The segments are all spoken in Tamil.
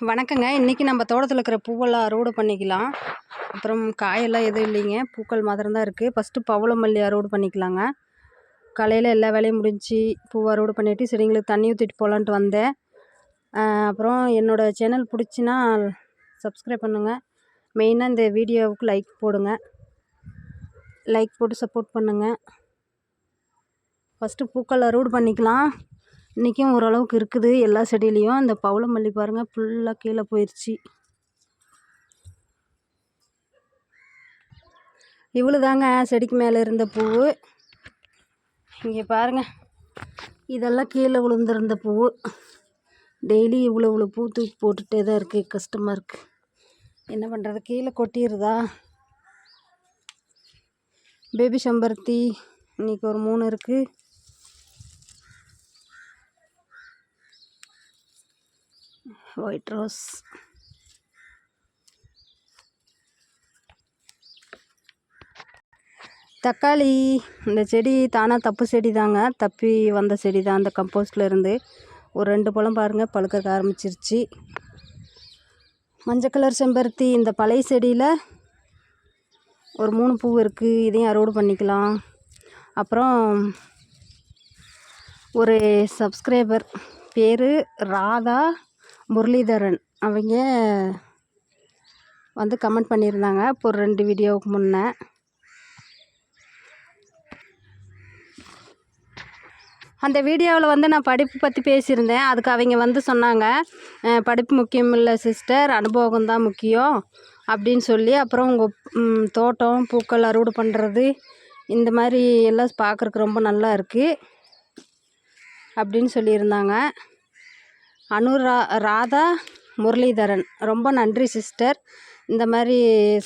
வணக்கங்க. இன்றைக்கி நம்ம தோட்டத்தில் இருக்கிற பூவெல்லாம் அறுவடை பண்ணிக்கலாம். அப்புறம் காயெல்லாம் எதுவும் இல்லைங்க. பூக்கள் மாத்திரம் தான் இருக்குது ஃபஸ்ட்டு பவளமல்லி அறுவடை பண்ணிக்கலாங்க. காலையில் எல்லா வேலையும் முடிஞ்சு பூ அறுவடை பண்ணிவிட்டு செடிங்களுக்கு தண்ணி ஊற்றிட்டு போகலான்ட்டு வந்தேன். அப்புறம் என்னோடய சேனல் பிடிச்சின்னா சப்ஸ்கிரைப் பண்ணுங்கள் மெயினாக இந்த வீடியோவுக்கு லைக் போடுங்க. லைக் போட்டு சப்போர்ட் பண்ணுங்கள் ஃபஸ்ட்டு பூக்கள் அறுவடை பண்ணிக்கலாம். இன்றைக்கும் ஓரளவுக்கு இருக்குது எல்லா செடியிலையும். அந்த பவளமல்லி பாருங்கள் ஃபுல்லாக கீழே போயிடுச்சு இவ்வளோ தாங்க செடிக்கு மேலே இருந்த பூ. இங்கே பாருங்கள் இதெல்லாம் கீழே விழுந்திருந்த பூ. டெய்லி இவ்வளோ இவ்வளோ பூ தூக்கி போட்டுகிட்டே தான் இருக்குது கஷ்டமாக இருக்குது என்ன பண்ணுறது கீழே கொட்டிடுதா பேபி செம்பருத்தி இன்றைக்கி ஒரு மூணு இருக்குது ஒயிட் ரோஸ் தக்காளி இந்த செடி தானாக தப்பு செடி தாங்க தப்பி வந்த செடி தான் அந்த கம்போஸ்டில் இருந்து ஒரு ரெண்டு பழம் பாருங்கள் பழுக்க ஆரம்பிச்சிருச்சு. மஞ்சள் கலர் செம்பருத்தி இந்த பழைய செடியில் ஒரு மூணு பூ இருக்குது இதையும் அறுவடை பண்ணிக்கலாம். அப்புறம் ஒரு சப்ஸ்கிரைபர் பேர் ராதா. முரளிதரன். அவங்க வந்து கமெண்ட் பண்ணியிருந்தாங்க. இப்போ ஒரு ரெண்டு வீடியோவுக்கு முன்னே. அந்த வீடியோவில் வந்து நான் படிப்பு பற்றி பேசியிருந்தேன். அதுக்கு அவங்க வந்து சொன்னாங்க படிப்பு முக்கியம் இல்லை சிஸ்டர் அனுபவம் தான் முக்கியம். அப்படின்னு சொல்லி அப்புறம் உங்கள் தோட்டம் பூக்கள் அறுவடை பண்ணுறது இந்த மாதிரி எல்லாம் பார்க்குறக்கு ரொம்ப நல்லா இருக்குது அப்படின்னு சொல்லியிருந்தாங்க. அனுரா ராதா முரளிதரன். ரொம்ப நன்றி சிஸ்டர். இந்த மாதிரி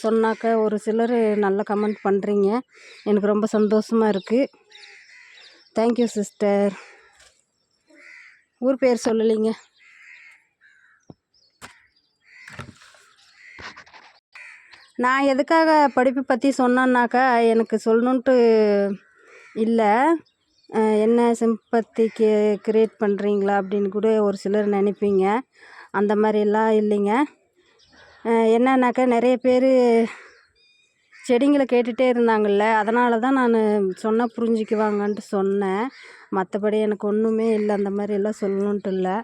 சொன்னாக்க ஒரு சிலர் நல்ல கமெண்ட் பண்ணுறீங்க எனக்கு ரொம்ப சந்தோஷமாக இருக்குது தேங்க்யூ சிஸ்டர் ஊர் பேர் சொல்லலைங்க. நான் எதுக்காக படிப்பு பற்றி சொன்னேன்னாக்கா எனக்கு சொல்லணுன்ட்டு இல்லை. என்ன சிம்பத்தி க்ரியேட் பண்ணுறீங்களா அப்படின்னு கூட ஒரு சிலர் நினைப்பீங்க. அந்த மாதிரிலாம் இல்லைங்க. அஹ் என்னன்னாக்கா நிறைய பேர் செடிங்களை கேட்டுகிட்டே இருந்தாங்கள்ல அதனால தான் நான் சொன்னால் புரிஞ்சுக்குவாங்கன்ட்டு சொன்னேன். மற்றபடி எனக்கு ஒன்றுமே இல்லை அந்த மாதிரிலாம் சொல்லணுன்ட்டு இல்லை.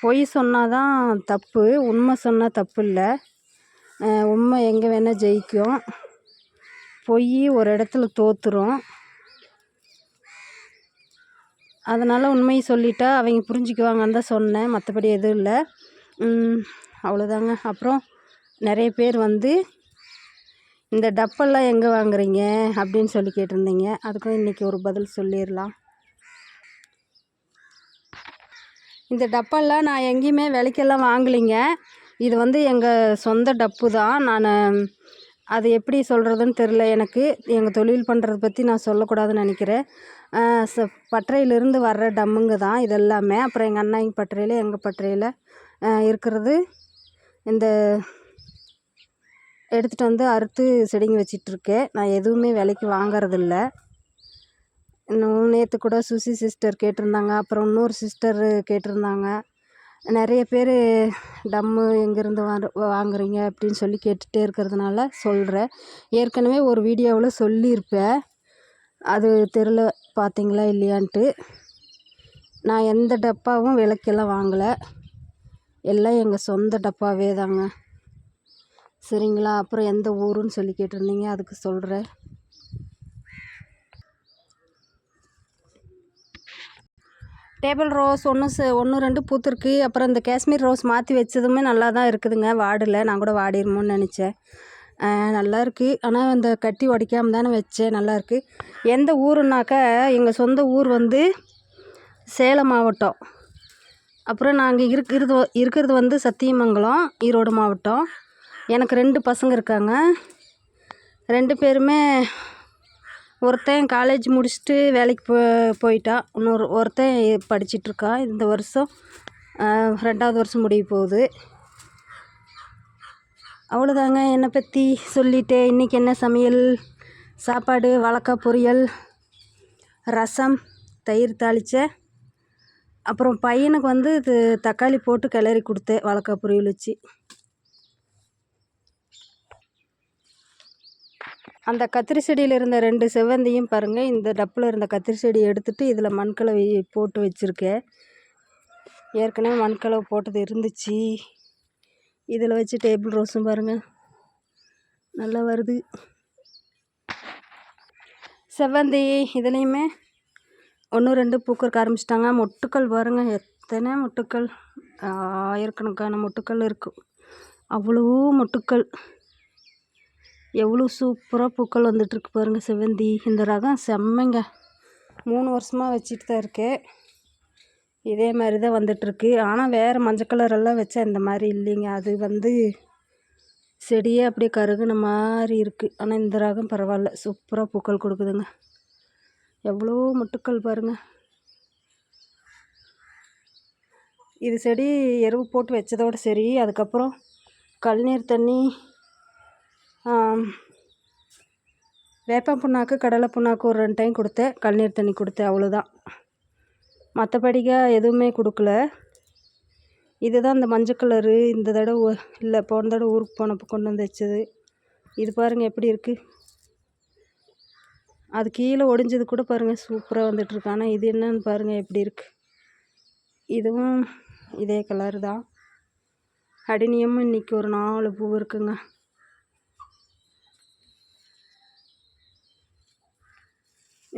பொய் சொன்னால் தான் தப்பு உண்மை சொன்னால் தப்பு இல்லை. உண்மை எங்கே வேணால் ஜெயிக்கும். போய் ஒரு இடத்துல தோற்றுரும் அதனால் உண்மையை சொல்லிட்டா அவங்க புரிஞ்சுக்குவாங்கன்னு தான் சொன்னேன். மற்றபடி எதுவும் இல்லை. அவ்வளோதாங்க அப்புறம் நிறைய பேர் வந்து இந்த டப்பெல்லாம் எங்கே வாங்குறீங்க? அப்படின்னு சொல்லி கேட்டிருந்தீங்க. அதுக்கும் இன்றைக்கி ஒரு பதில் சொல்லிடலாம். இந்த டப்பெல்லாம் நான் எங்கேயுமே விலைக்கெல்லாம் வாங்கலைங்க. இது வந்து எங்கள் சொந்த டப்பு தான். நான் அது எப்படி சொல்கிறதுன்னு தெரில எனக்கு எங்கள் தொழில் பண்ணுறத பற்றி நான் சொல்லக்கூடாதுன்னு நினைக்கிறேன். ச பட்டறையிலேருந்து வர்ற டம்முங்க தான் இது எல்லாமே அப்புறம் எங்கள் அண்ணாங்க பட்டறையில் எங்கள் பட்டறையில் இருக்கிறது இந்த எடுத்துகிட்டு வந்து அறுத்து செடிங்க வச்சிட்ருக்கேன். நான் எதுவுமே விலைக்கு வாங்கறதில்ல. இன்னும் நேற்று கூட சுசி சிஸ்டர் கேட்டிருந்தாங்க. அப்புறம் இன்னொரு சிஸ்டர் கேட்டிருந்தாங்க. நிறைய பேர் டம்மு எங்கேருந்து வாங்க வாங்குறீங்க? அப்படின்னு சொல்லி கேட்டுகிட்டே இருக்கிறதுனால சொல்கிறேன் ஏற்கனவே ஒரு வீடியோவில் சொல்லியிருப்பேன். அது தெரில பார்த்தீங்களா இல்லையான்ட்டு. நான் எந்த டப்பாவும் விலைக்கெல்லாம் வாங்கலை. எல்லாம் எங்கள் சொந்த டப்பாவே தாங்க. சரிங்களா? அப்புறம் எந்த ஊருன்னு சொல்லி கேட்டிருந்தீங்க அதுக்கு சொல்கிறேன் டேபிள் ரோஸ் ஒன்று ஒன்று ரெண்டு பூத்துருக்கு. அப்புறம் இந்த காஷ்மீர் ரோஸ் மாற்றி வச்சதுமே நல்லா தான் இருக்குதுங்க. வாடல. நான் கூட வாடிருமோன்னு நினச்சேன். நல்லா இருக்குது ஆனால் இந்த கட்டி உடைக்காம தானே வச்சேன். நல்லா இருக்குது எந்த ஊருன்னாக்கா எங்கள் சொந்த ஊர் வந்து சேலம் மாவட்டம். அப்புறம் நாங்கள் இருக்கிறது இருக்கிறது வந்து சத்தியமங்கலம் ஈரோடு மாவட்டம். எனக்கு ரெண்டு பசங்க இருக்காங்க. ரெண்டு பேருமே ஒருத்தன் காலேஜ் முடிச்சுட்டு வேலைக்கு போ போயிட்டான் இன்னொரு ஒருத்தன் படிச்சிட்ருக்கான் இந்த வருஷம் ரெண்டாவது வருஷம் முடிய போகுது. அவ்வளோதாங்க என்னை பற்றி சொல்லிட்டு இன்றைக்கி என்ன சமையல்? சாப்பாடு வாழைக்காய் பொரியல் ரசம் தயிர் தாளிச்ச. அப்புறம் பையனுக்கு வந்து இது தக்காளி போட்டு கிளறி கொடுத்தேன். வழக்கா பொரியல் வச்சு. அந்த கத்திரி செடியில் இருந்த ரெண்டு செவ்வந்தியும் பாருங்கள் இந்த டப்பில் இருந்த கத்திரி செடி எடுத்துகிட்டு இதில் மண்கலவை போட்டு வச்சுருக்கேன். ஏற்கனவே மண்கலவை போட்டது இருந்துச்சு. இதில் வச்சு டேபிள் ரோஸும் பாருங்கள் நல்லா வருது. செவ்வந்தி இதுலேயுமே ஒன்று ரெண்டு பூக்கறக்க ஆரம்பிச்சிட்டாங்க. மொட்டுக்கள் பாருங்கள் எத்தனை மொட்டுக்கள்? ஆயிரக்கணக்கான மொட்டுக்கள் இருக்கும் அவ்வளோ மொட்டுக்கள். எவ்வளோ சூப்பராக பூக்கள் வந்துட்டுருக்கு பாருங்கள் செவ்வந்தி. இந்த ரகம் செம்மைங்க. மூணு வருஷமாக வச்சுட்டு தான் இருக்கேன் இதே மாதிரி தான் வந்துட்டுருக்கு. ஆனால் வேறு மஞ்சள் கலரெல்லாம் வச்சா இந்த மாதிரி இல்லைங்க. அது வந்து செடியே அப்படியே கருகுன மாதிரி இருக்குது ஆனால் இந்த ரகம் பரவாயில்ல. சூப்பராக பூக்கள் கொடுக்குதுங்க. எவ்வளோ முட்டுக்கள் பாருங்கள் இது செடி எருவு போட்டு வச்சதோடு சரி. அதுக்கப்புறம் கழுநீர் தண்ணி வேப்பம் புண்ணாக்கு கடலை புண்ணாக்கு ஒரு ரெண்டு டைம் கொடுத்தேன். கல்நீர் தண்ணி கொடுத்தேன் அவ்வளோதான் மற்றபடிக்கா எதுவுமே கொடுக்கல. இதுதான் இந்த மஞ்சள் கலரு இந்த தடவை இல்லை போன தடவை ஊருக்கு போனப்போ கொண்டு வந்து வச்சது. இது பாருங்கள் எப்படி இருக்குது அது கீழே ஒடிஞ்சது கூட பாருங்கள் சூப்பராக வந்துட்டுருக்கு ஆனால் இது என்னன்னு பாருங்கள் எப்படி இருக்குது இதுவும் இதே கலர் தான். அடினியமும் இன்றைக்கி ஒரு நாலு பூ இருக்குங்க.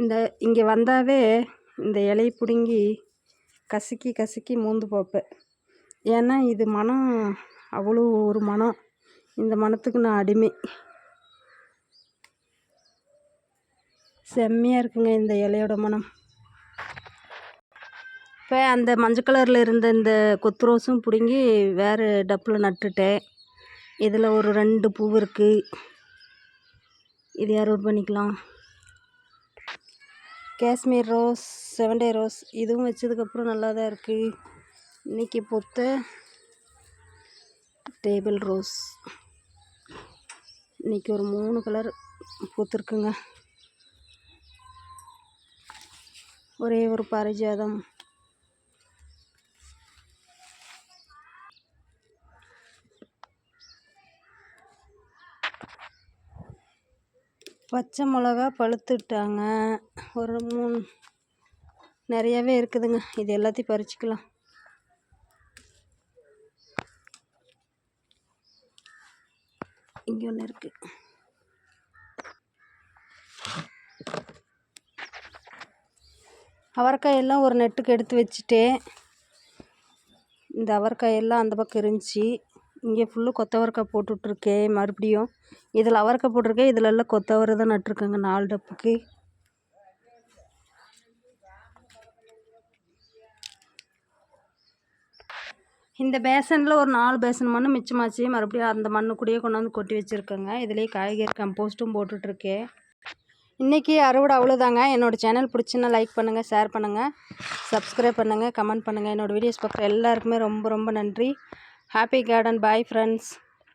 இந்த இங்கே வந்தாவே இந்த இலையை பிடுங்கி கசக்கி கசக்கி மூந்து பார்ப்பேன் ஏன்னா இது மனம் அவ்வளோ ஒரு மனம். இந்த மனத்துக்கு நான் அடிமை. செம்மையாக இருக்குங்க இந்த இலையோட மனம். இப்போ அந்த மஞ்சள் கலரில் இருந்த இந்த கொத்து ரோஸும் பிடுங்கி வேறு டப்பில் நட்டுட்டேன். இதில் ஒரு ரெண்டு பூ இருக்குது இது யாரோட் பண்ணிக்கலாம்? Kashmir rose seven day rose இதுவும் வச்சதுக்கப்புறம் நல்லா தான் இருக்குது இன்றைக்கி பூத்த டேபிள் ரோஸ். இன்றைக்கி ஒரு மூணு கலர் பூத்துருக்குங்க. ஒரே ஒரு பாரிஜாதம். பச்சை மிளகா பழுத்துட்டாங்க. ஒரு மூணு நிறையாவே இருக்குதுங்க. இது எல்லாத்தையும் பறிச்சுக்கலாம். இங்கே ஒன்று இருக்குது அவரைக்காயெல்லாம் ஒரு நெட்டுக்கு எடுத்து வச்சுட்டேன் இந்த அவரைக்காயெல்லாம் அந்த பக்கம் இருந்துச்சு இங்கே ஃபுல்லு கொத்தவரக்காய் போட்டுட்ருக்கேன் மறுபடியும். இதில் அவரைக்காய் போட்டிருக்கேன் இதில் எல்லாம் கொத்தவரை தான் நட்டிருக்கேங்க நாலு டப்புக்கு. இந்த பேசனில் ஒரு நாலு பேசன் மண் மிச்சமாச்சு மறுபடியும் அந்த மண்ணு கூடயே கொண்டாந்து கொட்டி வச்சுருக்கேங்க. இதுலேயே காய்கறி கம்போஸ்ட்டும் போட்டுட்ருக்கேன் இன்றைக்கி அறுவடை அவ்வளோதாங்க. என்னோடய சேனல் பிடிச்சின்னா லைக் பண்ணுங்கள் ஷேர் பண்ணுங்கள் சப்ஸ்கிரைப் பண்ணுங்கள் கமெண்ட் பண்ணுங்கள் என்னோடய வீடியோஸ் பார்க்குற எல்லாருக்குமே ரொம்ப ரொம்ப நன்றி. Happy garden bye friends